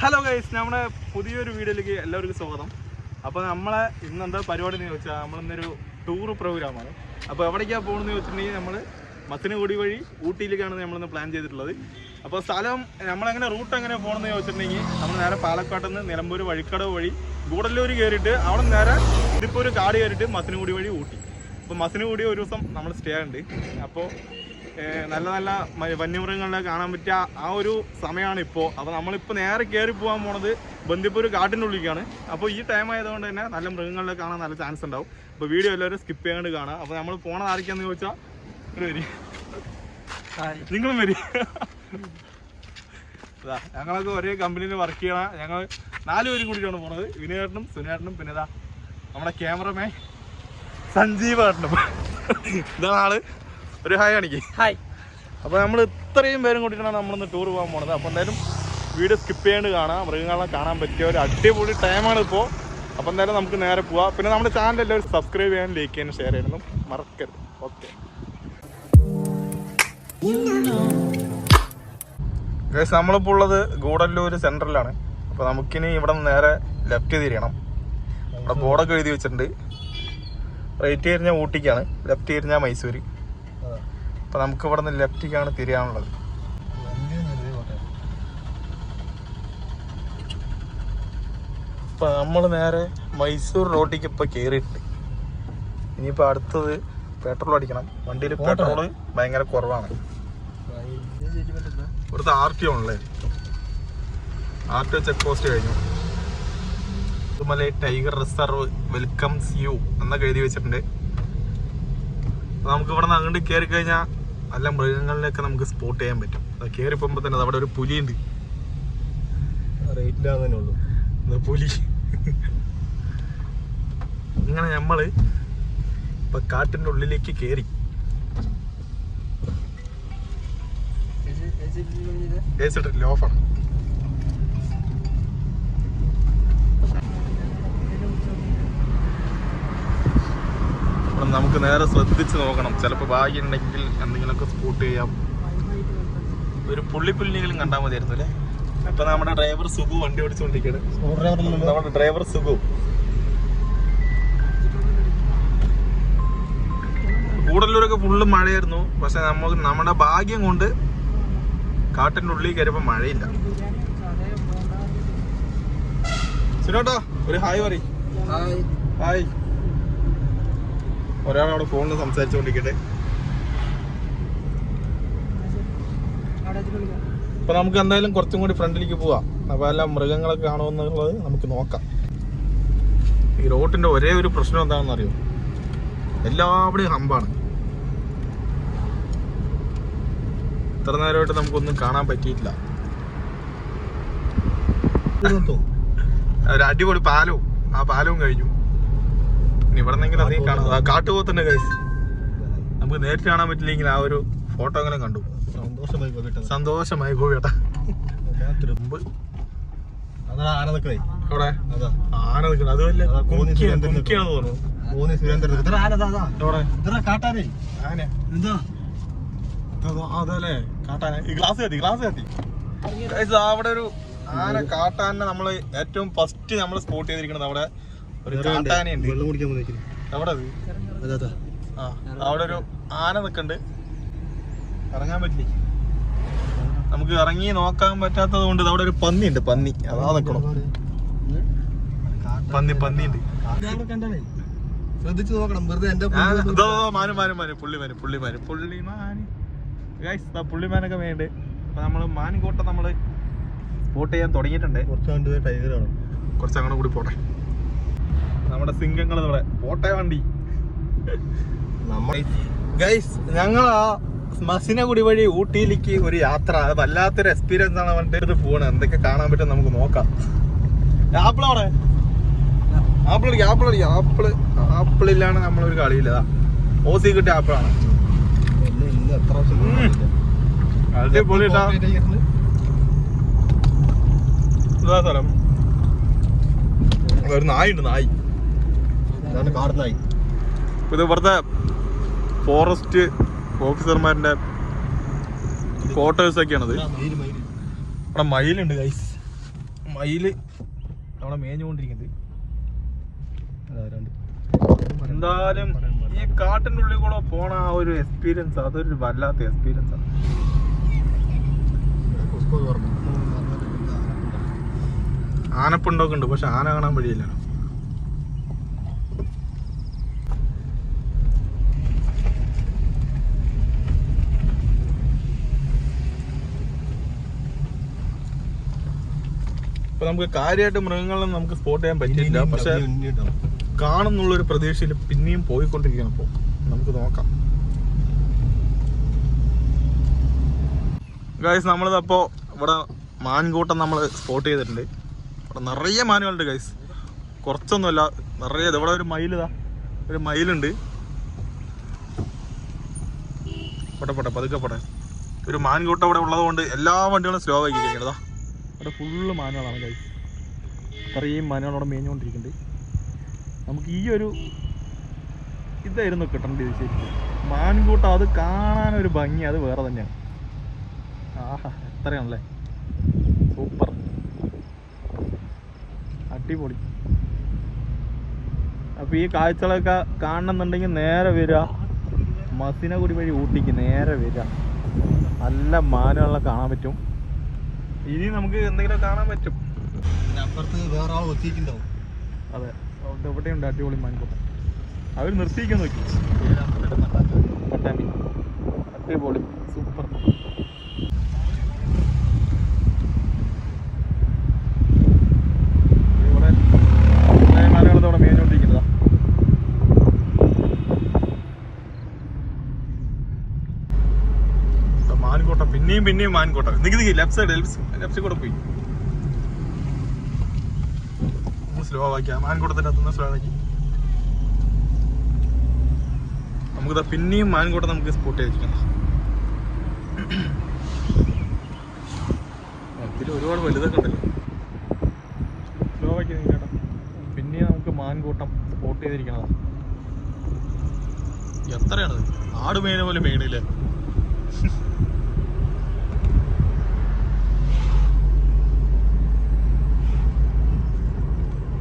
Hello guys നമ്മുടെ പുതിയൊരു വീഡിയോയിലേക്ക് എല്ലാവർക്കും സ്വാഗതം. അപ്പോൾ നമ്മളെ ഇന്ന് എന്താ പരിപാടി എന്ന് ചോദിച്ചാൽ നമ്മളിന്നൊരു ടൂർ പ്രോഗ്രാമാണ് അപ്പോൾ എവിടേക്കാണ് പോകുന്നത് വെച്ചിട്ടുണ്ടെങ്കിൽ നമ്മൾ മത്തിനുകൂടി വഴി ഊട്ടിയിലേക്കാണ് നമ്മളിന്ന് പ്ലാൻ ചെയ്തിട്ടുള്ളത്. അപ്പോൾ സ്ഥലം നമ്മളെങ്ങനെ റൂട്ട് എങ്ങനെ പോകണമെന്ന് ചോദിച്ചിട്ടുണ്ടെങ്കിൽ നമ്മൾ നേരെ പാലക്കാട്ടിൽ നിന്ന് നിലമ്പൂർ വഴിക്കടവ് വഴി ഗൂഡല്ലൂർ കയറിയിട്ട് അവിടെ നേരെ ഇതിപ്പോൾ ഒരു കാട് കയറിയിട്ട് മത്തിനുകൂടി വഴി ഊട്ടി. അപ്പോൾ മത്തിനകുടി ഒരു ദിവസം നമ്മൾ സ്റ്റേ ഉണ്ട് അപ്പോൾ നല്ല നല്ല വന്യമൃഗങ്ങളെ കാണാൻ പറ്റിയ ആ ഒരു സമയമാണ് ഇപ്പോൾ അപ്പോൾ നമ്മളിപ്പോൾ നേരെ കയറി പോകാൻ പോണത് ബന്ദിപ്പൂർ കാട്ടിന്റെ ഉള്ളിലേക്കാണ്. അപ്പോൾ ഈ ടൈം ആയതുകൊണ്ട് തന്നെ നല്ല മൃഗങ്ങളെ കാണാൻ നല്ല ചാൻസ് ഉണ്ടാവും. അപ്പോൾ വീഡിയോ എല്ലാവരും സ്കിപ്പ് ചെയ്യാണ്ട് കാണാം. അപ്പോൾ നമ്മൾ പോണത് ആരൊക്കെയാന്ന് ചോദിച്ചാൽ വരി. നിങ്ങളും വരി. ഞങ്ങളൊക്കെ ഒരേ കമ്പനിയിൽ വർക്ക് ചെയ്യണം ഞങ്ങൾ നാല് പേര് കൂടിയിട്ടാണ് പോണത്. വിനയേട്ടനും സുനേട്ടനും പിന്നെ ഇതാ നമ്മുടെ ക്യാമറമാൻ സഞ്ജീവ് ഏട്ടനും. ഇതാണ് ആൾ. ഒരു ഹായ് കാണിക്കേ. ഹായ്. അപ്പോൾ നമ്മൾ ഇത്രയും പേരും കൂട്ടിയിട്ടാണ് നമ്മളൊന്ന് ടൂർ പോകാൻ പോണത്. അപ്പോൾ എന്തായാലും വീഡിയോ സ്കിപ്പ് ചെയ്യാണ്ട് കാണാം. മൃഗങ്ങളെ കാണാൻ പറ്റിയ ഒരു അടിപൊളി ടൈമാണ് ഇപ്പോ. അപ്പോൾ എന്തായാലും നമുക്ക് നേരെ പോവാം. പിന്നെ നമ്മുടെ ചാനൽ എല്ലാവരും സബ്സ്ക്രൈബ് ചെയ്യാനും ലൈക്ക് ചെയ്യാനും ഷെയർ ചെയ്യാനൊന്നും മറക്കരുത്. ഓക്കെ ഗൈസ് നമ്മളിപ്പോൾ ഉള്ളത് ഗൂഡല്ലൂർ സെൻട്രലാണ് അപ്പോൾ നമുക്കിനി ഇവിടെ നിന്ന് നേരെ ലെഫ്റ്റ് തിരിയണം. ഇവിടെ ബോർഡൊക്കെ എഴുതി വെച്ചിട്ടുണ്ട്. റൈറ്റ് തിരിഞ്ഞാൽ ഊട്ടിക്കാണ്. ലെഫ്റ്റ് തിരിഞ്ഞാൽ മൈസൂർ അപ്പോൾ നമുക്ക് ഇവിടെ നിന്ന് ലെഫ്റ്റിക്കാണ് തിരിയാനുള്ളത്. ഇപ്പം നമ്മൾ നേരെ മൈസൂർ റോഡിലേക്ക് ഇപ്പോൾ കയറിയിട്ട് ഇനിയിപ്പോൾ അടുത്തത് പെട്രോൾ അടിക്കണം. വണ്ടിയിൽ പെട്രോൾ ഭയങ്കര കുറവാണ്. ഇവിടുത്തെ ആർ ടി ആണല്ലേ? R T O check post കഴിഞ്ഞു. ഇതുമല ടൈഗർ റിസർവ് വെൽക്കംസ് യു എന്നൊക്കെ എഴുതി വെച്ചിട്ടുണ്ട്. നമുക്ക് ഇവിടെ നിന്ന് അങ്ങോട്ട് കയറി കഴിഞ്ഞാൽ നല്ല മൃഗങ്ങളിലൊക്കെ നമുക്ക് സ്പോട്ട് ചെയ്യാൻ പറ്റും. അത് കയറി പോകുമ്പോൾ തന്നെ അവിടെ ഒരു പുലിയുണ്ട്. പുലി. അങ്ങനെ നമ്മൾ ഇപ്പൊ കാട്ടിന്റെ ഉള്ളിലേക്ക് കയറി ഏസിട്ടില്ല ഓഫാണ് ഇവിടെ നമുക്ക് നേരെ ശ്രദ്ധിച്ച് നോക്കണം. ചിലപ്പോൾ ഭാഗ്യം ഉണ്ടെങ്കിൽ എന്തെങ്കിലുമൊക്കെ സ്പോട്ട് ചെയ്യാം. ഒരു പുള്ളിപ്പുല്ലിനെങ്കിലും കണ്ടാൽ മതിയായിരുന്നു അല്ലേ? ഇപ്പൊ നമ്മുടെ ഡ്രൈവർ സുഖു വണ്ടി ഓടിച്ചുകൊണ്ടിരിക്കുകയാണ് നമ്മുടെ ഡ്രൈവർ സുഖു. കൂടല്ലൂരൊക്കെ ഫുള്ള് മഴയായിരുന്നു. പക്ഷെ നമുക്ക് നമ്മുടെ ഭാഗ്യം കൊണ്ട് കാട്ടിന്റെ ഉള്ളിൽ കയറിയപ്പോ മഴയില്ല. സുനോട്ടോ ഒരു ഹായ് പറ ഹായ്. ഒരാളവിടെ ഫോണിൽ സംസാരിച്ചുകൊണ്ടിരിക്കട്ടെ. അപ്പൊ നമുക്ക് എന്തായാലും കുറച്ചും കൂടി ഫ്രണ്ടിലേക്ക് പോവാം. അപ്പൊ എല്ലാ മൃഗങ്ങളൊക്കെ കാണുമെന്നുള്ളത് നമുക്ക് നോക്കാം. ഈ റോട്ടിന്റെ ഒരേ ഒരു പ്രശ്നം എന്താണെന്ന് അറിയോ എല്ലാവിടെയും ഹമ്പാണ്. ഇത്ര നേരമായിട്ട് നമുക്കൊന്നും കാണാൻ പറ്റിയിട്ടില്ല. ഒരു അടിപൊളി പാലവും. ആ പാലവും കഴിഞ്ഞു. ഇനി ഇവിടെ നിന്നെങ്കിലും അധികം കാണാം. ആ കാട്ടുപോത്തുണ്ട് ഗൈസ് നമുക്ക് നേരിട്ട് കാണാൻ പറ്റില്ലെങ്കിൽ ആ ഒരു ഫോട്ടോ എങ്ങനെ കണ്ടു. സന്തോഷമായി ആന നിക്കണേ. ആന നിൽക്കണം അത് വല്ല അതാ കോന്നി കുമിക്കിയാണ് സുരേന്ദ്രൻ കുമിക്കിയാണെന്ന് തോന്നുന്നു. മൂന്ന് സുരേന്ദ്രൻ ഇത്ര ആന അതാ അവിടെ ഇത്ര കാട്ടാനേ. ആന. എന്താ? അതല്ലേ. കാട്ടാന. ഈ ഗ്ലാസ് കത്തി ഗ്ലാസ് കത്തി. അവിടെ ഒരു ആന കാട്ടാനെ നമ്മൾ ഏറ്റവും ഫസ്റ്റ് നമ്മൾ സ്പോട്ട് ചെയ്തിരിക്കുന്നത് അവിടെ ഒരു കാട്ടാനയുണ്ട് വെള്ളം കുടിക്കാൻ വന്നിരിക്കുന്നു അവിടെ അത് അതാ. അതാ ആ അവിടെ ഒരു ആന നിക്കണ്ട്. ഇറങ്ങാൻ പറ്റില്ല? നമുക്ക് ഇറങ്ങി നോക്കാൻ പറ്റാത്തത് കൊണ്ട് അവിടെ ഒരു പന്നി ഉണ്ട് പന്നി. അതാ നിക്കണം പന്നി പന്നി ഉണ്ട് ശ്രദ്ധിച്ചു നോക്കണം വെറുതെ എന്റെ മാനു മാനു മാനു. മാനും മാനും. പുള്ളിമാന് പുള്ളിമാന് പുള്ളിമാന് ഗൈസ് പുള്ളിമാനൊക്കെ വേണ്ട അപ്പൊ നമ്മൾ മാൻകോട്ട നമ്മൾ സ്പോട്ട് ചെയ്യാൻ തുടങ്ങിയിട്ടുണ്ട്. കുറച്ച് ടൈഗർ ആണ് കുറച്ച് അങ്ങോട്ട് കൂടി പോട്ടെ. നമ്മുടെ സിംഗങ്ങൾ ഇവിടെ. പോട്ടെ വണ്ടി. ഗൈസ് ഞങ്ങൾ ആ മസിനഗുടി വഴി ഊട്ടിയിലേക്ക് ഒരു യാത്ര. അത് വല്ലാത്തൊരു എക്സ്പീരിയൻസ് ആണ് വണ്ടിട്ട് പോണത് എന്തൊക്കെ കാണാൻ പറ്റും നമുക്ക് നോക്കാം. ആപ്പിൾ അവിടെ? ആപ്പിൾ ആപ്പിൾ അടിക്കും. ആപ്പിൾ ആപ്പിളിലാണ് നമ്മളൊരു കളിയില്ല ഓസി കിട്ടിയ ആപ്പിളാണ്. ഇന്ന് ഇന്ന് എത്ര പ്രാവശ്യം ഉം. പോയിട്ടില്ല. അടിപൊളി ട്ടാ. ടൈഗറിന് ഇതാ സ്ഥലം. ഒരു നായുണ്ട് നായി. കാടുന്നായി ഇത് ഇവിടുത്തെ ഫോറസ്റ്റ് ഓഫീസർമാരുടെ ക്വാർട്ടേഴ്സ് ഒക്കെയാണത്. അവിടെ മയിലുണ്ട് ഗൈസ് മയിൽ അവിടെ മേഞ്ഞുകൊണ്ടിരിക്കുന്നുണ്ട് എന്തായാലും ഈ കാട്ടിന്റെ ഉള്ളിൽ കൂടെ പോണ ആ ഒരു എക്സ്പീരിയൻസ് അതൊരു വല്ലാത്ത എക്സ്പീരിയൻസ് ആണ്. ആനപ്പുണ്ടൊക്കെ ഉണ്ട് പക്ഷെ ആന കാണാൻ വഴിയില്ല. ഇപ്പൊ നമുക്ക് കാര്യമായിട്ട് മൃഗങ്ങളൊന്നും നമുക്ക് സ്പോട്ട് ചെയ്യാൻ പറ്റില്ല പക്ഷെ കാണുന്നുള്ളൊരു പ്രതീക്ഷയിൽ പിന്നെയും പോയിക്കൊണ്ടിരിക്കണം. ഇപ്പോൾ നമുക്ക് നോക്കാം. ഗൈസ് നമ്മളിതപ്പോൾ ഇവിടെ മാൻകൂട്ടം നമ്മൾ സ്പോട്ട് ചെയ്തിട്ടുണ്ട്. ഇവിടെ നിറയെ മാനുകളുണ്ട് ഗൈസ് കുറച്ചൊന്നുമല്ല നിറയെ ഇവിടെ ഒരു മയിലിതാ ഒരു മയിലുണ്ട്. പോട്ടെ പോട്ടെ പതുക്കെ പോട്ടെ. ഒരു മാൻകൂട്ടം ഇവിടെ ഉള്ളത് കൊണ്ട് എല്ലാ വണ്ടികളും സ്ലോ ആക്കി കഴിഞ്ഞതാ ഇവിടെ ഫുള്ള് മാനുകളാണ് ഗൈസ് ഇത്രയും മാനുകൾ അവിടെ മേഞ്ഞുകൊണ്ടിരിക്കുന്നുണ്ട്. നമുക്ക് ഈ ഒരു ഇതായിരുന്നു കിട്ടേണ്ടത് ശരിക്കും. മാൻകൂട്ടം അത് കാണാനൊരു ഭംഗി അത് വേറെ തന്നെയാണ്. ആഹാ എത്രയാണല്ലേ? സൂപ്പർ. അടിപൊളി. അപ്പോൾ ഈ കാഴ്ചകളൊക്കെ കാണണമെന്നുണ്ടെങ്കിൽ നേരെ വരിക. കൂടി വഴി ഊട്ടിക്ക് നേരെ വരിക. നല്ല മാനുകളെ കാണാൻ പറ്റും. ഇനി നമുക്ക് എന്തെങ്കിലും കാണാൻ പറ്റും. അപ്പുറത്ത് വേറെ ആൾ ഒത്തിയിട്ടുണ്ടാവും അതെ. അവിടെ ഇവിടെയുണ്ട് അടിപൊളി മാൻകൂട്ടം അവർ നിർത്തിക്കാൻ നോക്കി. പട്ടാമ്പി. അടിപൊളി. സൂപ്പർ ഇവിടെ കുറേ മരങ്ങൾ ഇവിടെ മേഞ്ഞോണ്ടിരിക്കുന്നതാ മാൻകോട്ട പിന്നെയും പിന്നെയും മാൻകോട്ട. നിക്ക് ലെഫ്റ്റ് സൈഡ് ലെഫ്റ്റ് കൂടെ പോയി. സ്ലോ ആക്കിയാ മാൻകൂട്ടത്തിന്റെ അകത്തുനിന്ന് സ്ലോ ആക്കി നമുക്കിതാ പിന്നെയും മാൻകൂട്ടം നമുക്ക് സ്പോട്ട് ചെയ്തിരിക്കണം ഒരുപാട് വലുതൊക്കെ ഉണ്ടല്ലോ. സ്ലോ ആക്കി പിന്നെയും നമുക്ക് മാൻകൂട്ടം സ്പോട്ട് ചെയ്തിരിക്കണം എത്രയാണ് ആട് പോലെ മേണില്ലേ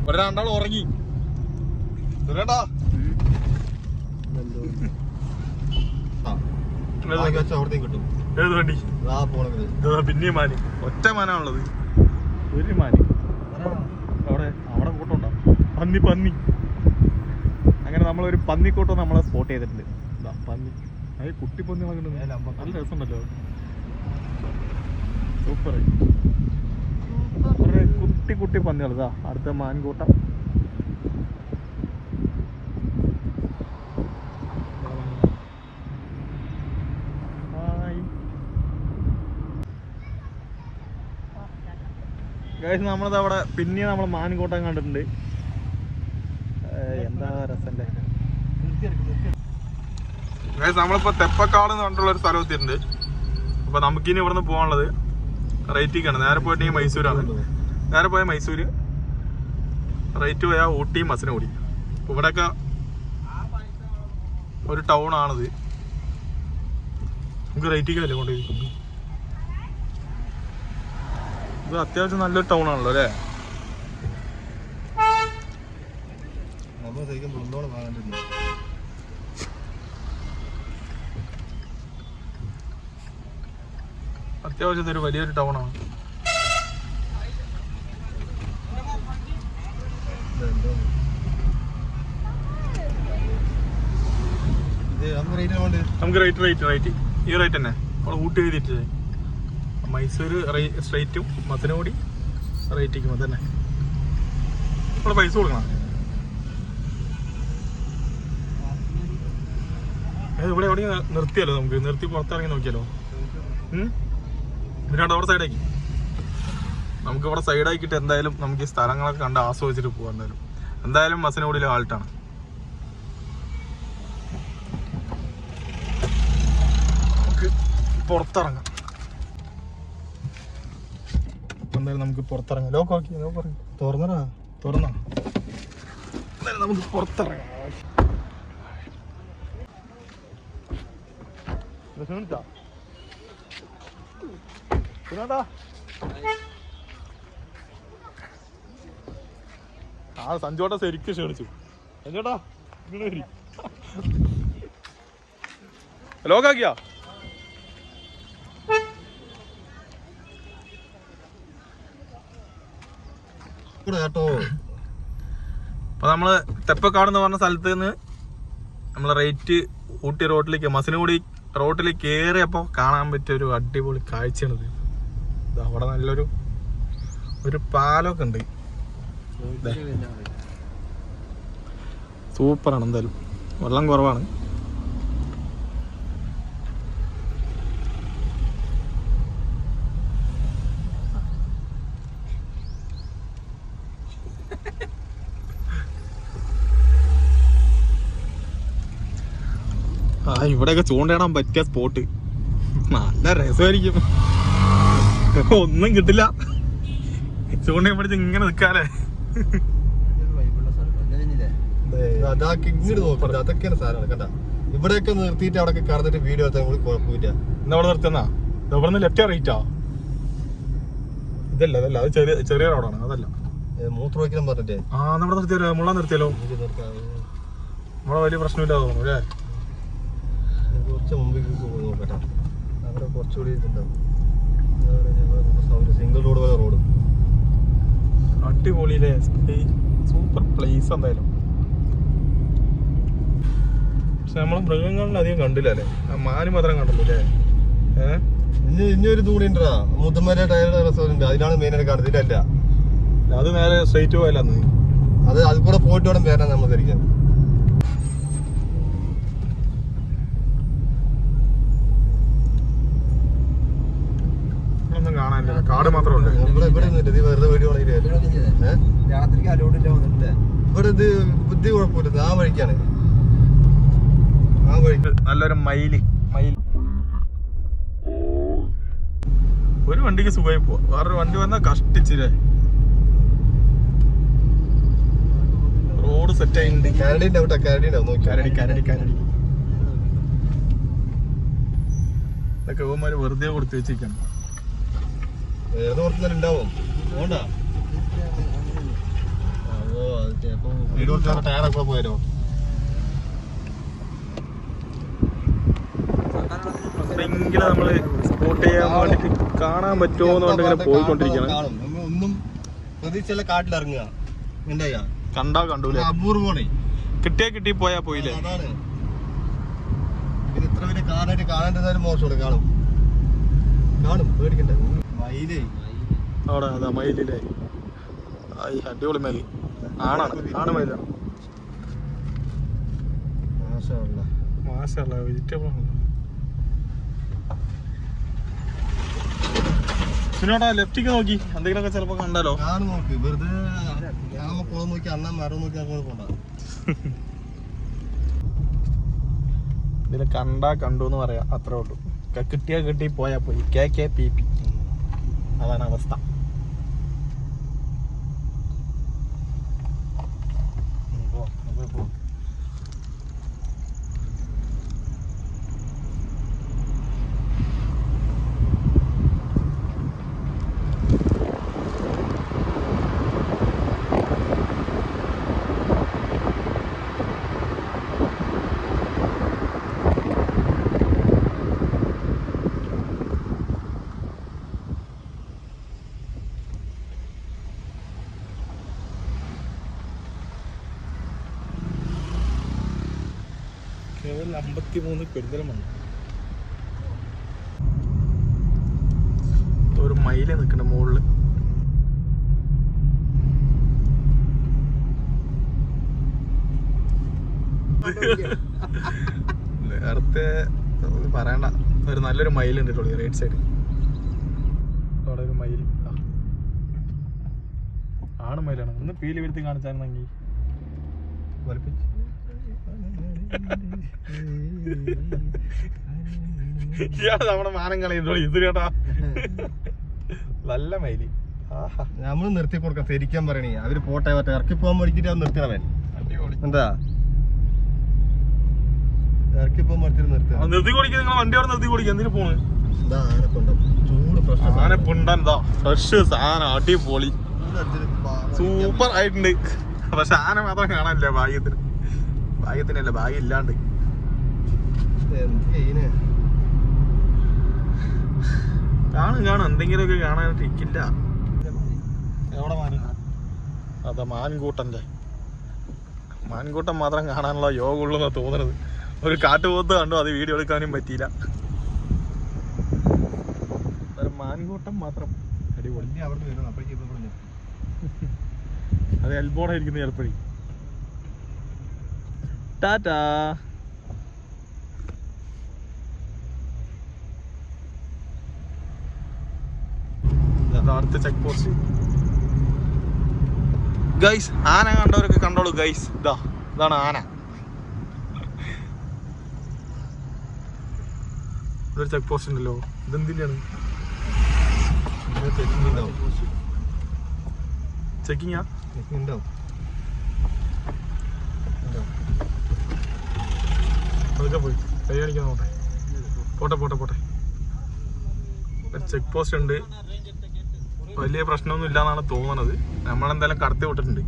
ഒരു രണ്ടാൾ ഉറങ്ങി. സുരേട്ടാ ഏത്? വണ്ടി? പിന്നെയും മാനി. ഒറ്റ മാനാണുള്ളത്. ഒരു മാന്. അവിടെ അവിടെ കൂട്ടുണ്ടോ പന്നി പന്നി. അങ്ങനെ നമ്മളൊരു പന്നിക്കൂട്ടം നമ്മളെ സ്പോട്ട് ചെയ്തിട്ടുണ്ട്. പന്നി. അത് കുട്ടി പന്നികളൊക്കെ ഉണ്ട്. നല്ല രസമുണ്ടല്ലോ. സൂപ്പർ കുട്ടി കുട്ടി പന്നികൾ ഇതാ അടുത്ത മാൻകൂട്ടം. നമ്മളത് അവിടെ പിന്നെ നമ്മൾ മാൻകൂട്ടം കണ്ടിട്ടുണ്ട്. എന്താ രസം നമ്മളിപ്പോ തെപ്പക്കാട് എന്ന് പറഞ്ഞിട്ടുള്ള ഒരു സ്ഥലം എത്തിയിട്ടുണ്ട്. അപ്പൊ നമുക്കിനി ഇവിടുന്ന് പോകാനുള്ളത് റേറ്റിക്കാണ്. നേരെ പോയിട്ട് മൈസൂരാണ്. നേരെ പോയ മൈസൂര്. റൈറ്റ് പോയാൽ ഊട്ടി മസനഗുടി ഇവിടെയൊക്കെ ഒരു ടൗൺ ആണിത്. നമുക്ക് റേറ്റിക്കല്ലേ കൊണ്ടുപോയി. ഇത് അത്യാവശ്യം നല്ലൊരു ടൗൺ ആണല്ലോ അല്ലേ? അത്യാവശ്യം ഇതൊരു വലിയൊരു ടൗൺ ആണ് ഇത് നമുക്ക് റേറ്റ് റേറ്റ് റേറ്റ് ഈ റേറ്റ് തന്നെ. നമ്മൾ ഊട്ടി എഴുതിയിട്ട് മൈസൂർ സ്ട്രൈറ്റും മസനഗുഡി റേറ്റിക്കും അത് തന്നെ. നമ്മൾ പൈസ കൊടുക്കണം. ഇവിടെ എവിടെ നിർത്തിയല്ലോ നമുക്ക്? നിർത്തി പുറത്തിറങ്ങി നോക്കിയാലോ? ഇവരാണ്ട് അവിടെ സൈഡാക്കി നമുക്ക് ഇവിടെ സൈഡാക്കിയിട്ട് എന്തായാലും നമുക്ക് ഈ സ്ഥലങ്ങളൊക്കെ കണ്ട് ആസ്വദിച്ചിട്ട് പോകാം എന്തായാലും. എന്തായാലും മസനോടിയിലെ ആൾട്ടാണ്. പുറത്തിറങ്ങാം. എന്തായാലും നമുക്ക് പുറത്തിറങ്ങാം. ലോക്ക് ആക്കി ലോക്ക് പറഞ്ഞു തുറന്നടാ തുറന്നാ. എന്തായാലും നമുക്ക് പുറത്തിറങ്ങാം? ആ സഞ്ചോട്ട ശരിക്കും ക്ഷണിച്ചു. സഞ്ചോട്ടാ ലോക്കാക്കിയാ ഇവിടെ കേട്ടോ. അപ്പൊ നമ്മൾ തെപ്പക്കാട് എന്ന് പറഞ്ഞ സ്ഥലത്ത് നിന്ന് നമ്മളെ റേറ്റ് ഊട്ടി റോഡിലേക്ക് മസിനുകൂടി റോട്ടിൽ കയറിയപ്പോ കാണാൻ പറ്റിയ ഒരു അടിപൊളി കാഴ്ചയാണിത് ഇത്. അവിടെ നല്ലൊരു ഒരു പാലമൊക്കെ ഉണ്ട്. സൂപ്പറാണ് എന്തായാലും. വെള്ളം കുറവാണ്. ഇവിടെയൊക്കെ ചൂണ്ടയിടാൻ പറ്റിയ സ്പോട്ട് നല്ല രസമായിരിക്കും. ഒന്നും കിട്ടില്ല. ചൂണ്ടയും പിടിച്ച് ഇങ്ങനെ നോക്കണ്ട അതൊക്കെയാണ് സാധനങ്ങൾ കണ്ട? ഇവിടെയൊക്കെ നിർത്തിയിട്ട് അവിടെ കടന്നിട്ട് വീഡിയോ എടുത്താൽ നമുക്ക് കുഴപ്പമില്ല ഇന്ന് അവിടെ നിർത്തുന്ന ഇവിടെ നിന്ന് ലെഫ്റ്റ് റൈറ്റാ ഇതല്ല അതല്ല അത് ചെറിയ ചെറിയ റോഡാണ് അതല്ല. മൂത്ര വയ്ക്കണം പറഞ്ഞിട്ടേ. ആ നമ്മുടെ നിർത്തിയാലോ മുള്ള നിർത്തിയാലോ എനിക്ക് നമ്മളെ വലിയ പ്രശ്നമില്ല തോന്നുന്നു അല്ലേ? കുറച്ച് മുമ്പിലേക്ക് പോയി നോക്കട്ടെ. അവിടെ കുറച്ചുകൂടി ഇതുണ്ടാവും. സിംഗിൾ റോഡ് പോലെ റോഡ് അടിപൊളിയിലെ സൂപ്പർ പ്ലേസ് എന്തായാലും. പക്ഷെ നമ്മൾ മൃഗങ്ങളിൽ അധികം കണ്ടില്ല അല്ലേ? ആ മാന് മാത്രം കണ്ടല്ലോ അല്ലേ? ഏഹ് ഇനി ഇനി ഒരു തൂണി ഉണ്ടാ മുത്തമ്മരെ ടയറുടെ റെസ്റ്റോറന്റ് അതിനാണ് മെയിൻ ആയിട്ട് കാണുന്നത്. അത് നേരെ സ്ട്രൈറ്റ് പോയല്ലാന്ന് അത് അത് കൂടെ പോയിട്ട് വേണം വരണം നമ്മൾ ധരിക്കാൻ ഒന്നും കാണാനില്ല കാട് മാത്രമല്ല. ഇവിടെ ഇത് ബുദ്ധി കുഴപ്പമില്ല. ആ വഴിക്കാണ്. ആ വഴിക്ക് നല്ലൊരു മയിൽ. മയിൽ ഒരു വണ്ടിക്ക് സുഖമായി പോവാ. വേറൊരു വണ്ടി വന്നാ കഷ്ടിച്ചില്ലേ? റോഡ് സെറ്റ് ആയിട്ടുണ്ട്. കാനഡിന്റെ അവിടെ കാനഡീന്റെ നോക്കി. കരടി കരടി കരടി. ഇതൊക്കെ ഇവന്മാര് വെറുതെ കൊടുത്തു വെച്ചിരിക്കണം. വേറെ കുറച്ച് ഉണ്ടാവും? പോണ്ട? ഓ അത് ചിലപ്പോ വീട് കുറച്ച് ടയറൊക്കെ പോയാലോ? എങ്കിലും നമ്മൾ സ്പോട്ട് ചെയ്യാൻ വേണ്ടിട്ട് കാണാൻ പറ്റുമോ ഇങ്ങനെ പോയിക്കൊണ്ടിരിക്കണം. ഒന്നും പ്രതീക്ഷയുള്ള കാട്ടിലിറങ്ങുക കണ്ടാ കണ്ടൂല? അപൂർവമാണ് കിട്ടിയാ കിട്ടി പോയാ പോയില്ലേ? ഇത് ഇത്ര വലിയ കാണാനായിട്ട് കാണേണ്ടതായാലും മോശമാണ് കാണും. കാണും പേടിക്കണ്ട. അവിടെ അതാ മയിലില്ലേ അടിപൊളി മയിൽ. ആണാണ്. ആണ് മയിലാണ് മാഷാ മാഷല്ല വെജിറ്റബിൾ പിന്നോട്ടാ ലെഫ്റ്റിക്ക് നോക്കി. എന്തെങ്കിലുമൊക്കെ ചിലപ്പോ കണ്ടാലോ? ഞാൻ നോക്ക്. വെറുതെ കുളം നോക്കി അണ്ണൻ മരം നോക്കി അങ്ങനെ പോണ്ട. ഇതിൽ കണ്ടാ കണ്ടു എന്ന് പറയാ. അത്രേ ഉള്ളൂ. കിട്ടിയാ കിട്ടി പോയാ പോയി. കെ കെ പി പി അതാണ് അവസ്ഥ ഉം, പോ, നമുക്ക് പോ. കേവലം അമ്പത്തി മൂന്ന് പെരുന്തലമാണ് ഒരു മയിൽ നിൽക്കണ മുകളിൽ നേരത്തെ പറയണ്ട. ഒരു നല്ലൊരു മയിൽ ഉണ്ട് കേട്ടോ റൈറ്റ് സൈഡ് അവിടെ ഒരു മയിൽ. ആണ് മയിലാണ് ഒന്ന് പീലി വരുത്തി കാണിച്ചായിരുന്നെങ്കിൽ. ഇയാൾ നമ്മുടെ മാനം കളയുന്നോ. ഇത് കേട്ടാ. നല്ല മൈലി. നമ്മൾ നിർത്തി കൊടുക്കാം. ശരിക്കാൻ പറയണേ. അവർ പോട്ടെ പറ്റേ ഇറക്കി പോകാൻ പഠിച്ചിട്ട് നിർത്തണവൻ എന്താ? ഇറക്കി പോകാൻ പഠിച്ചിട്ട് നിർത്തണം നിർത്തി കൊടുക്കുക നിങ്ങൾ വണ്ടി അവിടെ നിർത്തി കൊടുക്കുക എന്തിനു പോണ്? അടിപൊളി. സൂപ്പർ ആയിട്ടുണ്ട്. പക്ഷെ ആന മാത്രം കാണാനില്ല ഭാഗ്യത്തിന്. ഭാഗ്യത്തിനല്ല ഭാഗ്യം ഇല്ലാണ്ട് കാണും കാണും. എന്തെങ്കിലുമൊക്കെ കാണാനായിട്ട് ഇരിക്കില്ല എവിടെ മാൻ? അതാ മാൻകൂട്ടന്റെ. മാൻകൂട്ടം മാത്രം കാണാനുള്ള യോഗ ഉള്ളൂ എന്നാ തോന്നുന്നത് ഒരു കാട്ടുപോത്ത് കണ്ടു അത് വീഡിയോ എടുക്കാനും പറ്റിയില്ല. മാൻകൂട്ടം മാത്രം. അടിപൊളി അപ്പോഴേക്കും അത് എൽബോടെ ഇരിക്കുന്ന ചിലപ്പോഴേ ടാറ്റാ അടുത്ത ചെക്ക് പോസ്റ്റ് ഗൈസ് ആന കണ്ടവരൊക്കെ കണ്ടോളൂ ഗൈസ് ഇതാ ഇതാണ് ആന. ഇതൊരു ചെക്ക് പോസ്റ്റ് ഉണ്ടല്ലോ. ഇതെന്തിന്റെയാണ് ചെക്കിംഗ് ഉണ്ടാവും. ഉണ്ടാവും ഉണ്ടാവും. അതൊക്കെ പോയി. കൈ കാണിക്കാൻ നോട്ടെ പോട്ടെ പോട്ടെ പോട്ടെ. ഒരു ചെക്ക് പോസ്റ്റ് ഉണ്ട്. വലിയ പ്രശ്നമൊന്നും ഇല്ലാന്നാണ് തോന്നുന്നത് നമ്മളെന്തായാലും കടത്തി വിട്ടിട്ടുണ്ട്.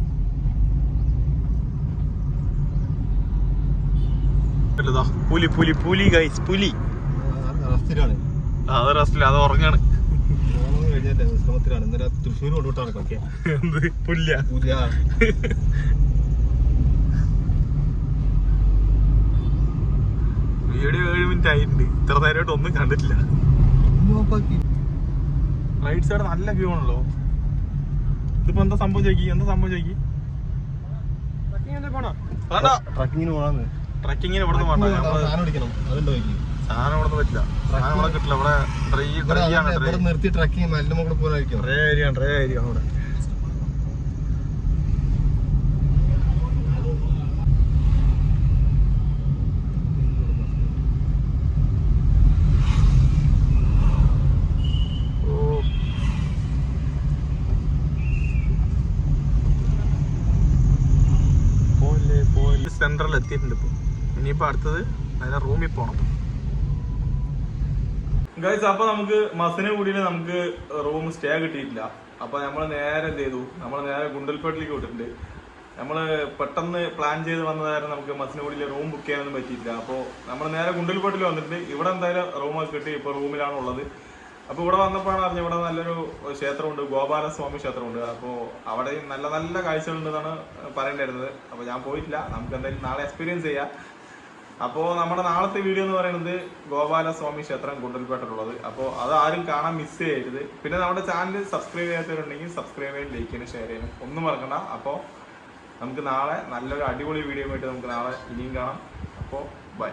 പുലി പുലി പുലി ഗൈസ് പുലി. അത് റസ്റ്റില്ല അത് ഉറങ്ങാണ്. വിശ്രമത്തിലാണ് ഇന്നലെ തൃശ്ശൂർ കൊണ്ടുവിട്ടാണ് എന്ത് പുല്ല? വീഡിയോ ഏഴ് മിനിറ്റ് ആയിട്ടുണ്ട് ഇത്ര നേരമായിട്ട് ഒന്നും കണ്ടിട്ടില്ല. റൈറ്റ് സൈഡ് നല്ല വ്യൂ ആണല്ലോ. ഇതിപ്പോ എന്താ സംഭവം ചോദിക്കി എന്താ സംഭവം ചോദിക്കി ട്രക്കിങ്ങിന് പോകാന്ന് ട്രക്കിങ്ങിന് സാധനം ഇവിടെ സാധനം ഇവിടുന്ന് പറ്റില്ല. സാധനം ഇവിടെ കിട്ടില്ല. ഇവിടെ ഡ്രൈ ഡ്രൈ ആണ് ഡ്രൈ നിർത്തി ട്രക്കിങ് നല്ല കൂടെ പോലെ ഡ്രൈ ഏരിയ ഡ്രൈ ഏരിയ അവിടെ ഓ പോലെ പോലെ സെൻട്രൽ എത്തിയിട്ടുണ്ട് ഇപ്പൊ ഇനിയിപ്പോ അടുത്തത് അതിന്റെ റൂമിൽ പോണം. ഗൈസ് അപ്പൊ നമുക്ക് മസിനെ കൂടി നമുക്ക് റൂം സ്റ്റേ കിട്ടിയിട്ടില്ല. അപ്പൊ നമ്മൾ നേരെ എന്ത് ചെയ്തു? നമ്മൾ നേരെ ഗുണ്ടൽപേട്ടിലേക്ക് വിട്ടിട്ടുണ്ട്. നമ്മൾ പെട്ടെന്ന് പ്ലാൻ ചെയ്ത് വന്നതായിരുന്നു നമുക്ക് മസിനഗുഡിയിൽ റൂം ബുക്ക് ചെയ്യാനൊന്നും പറ്റിയില്ല അപ്പോൾ നമ്മൾ നേരെ ഗുണ്ടൽപേട്ടിൽ വന്നിട്ട് ഇവിടെ എന്തായാലും റൂമൊക്കെ കിട്ടി. ഇപ്പോൾ റൂമിലാണ് ഉള്ളത്. അപ്പോൾ ഇവിടെ വന്നപ്പോഴാണ് അറിഞ്ഞത് ഇവിടെ നല്ലൊരു ക്ഷേത്രമുണ്ട്. ഗോപാലസ്വാമി ക്ഷേത്രമുണ്ട്. അപ്പോൾ അവിടെ നല്ല നല്ല കാഴ്ചകളുണ്ടെന്നാണ് പറയേണ്ടിയിരുന്നത്. അപ്പോൾ ഞാൻ പോയിട്ടില്ല. നമുക്ക് എന്തായാലും നാളെ എക്സ്പീരിയൻസ് ചെയ്യാം. അപ്പോൾ നമ്മുടെ നാളത്തെ വീഡിയോ എന്ന് പറയുന്നത് ഗോപാലസ്വാമി ക്ഷേത്രം കൂടുതൽപ്പെട്ടുള്ളത് അപ്പോ അത് ആരും കാണാൻ മിസ് ചെയ്യരുത്. പിന്നെ നമ്മുടെ ചാനൽ സബ്സ്ക്രൈബ് ചെയ്യാത്തവരുണ്ടെങ്കിൽ സബ്സ്ക്രൈബ് ചെയ്യാൻ ലൈക്ക് ചെയ്യാനും ഷെയർ ചെയ്യാനും ഒന്നും മറക്കണ്ട. അപ്പോ നമുക്ക് നാളെ നല്ലൊരു അടിപൊളി വീഡിയോ ആയിട്ട് നമുക്ക് നാളെ ഇനിയും കാണാം. അപ്പോൾ ബൈ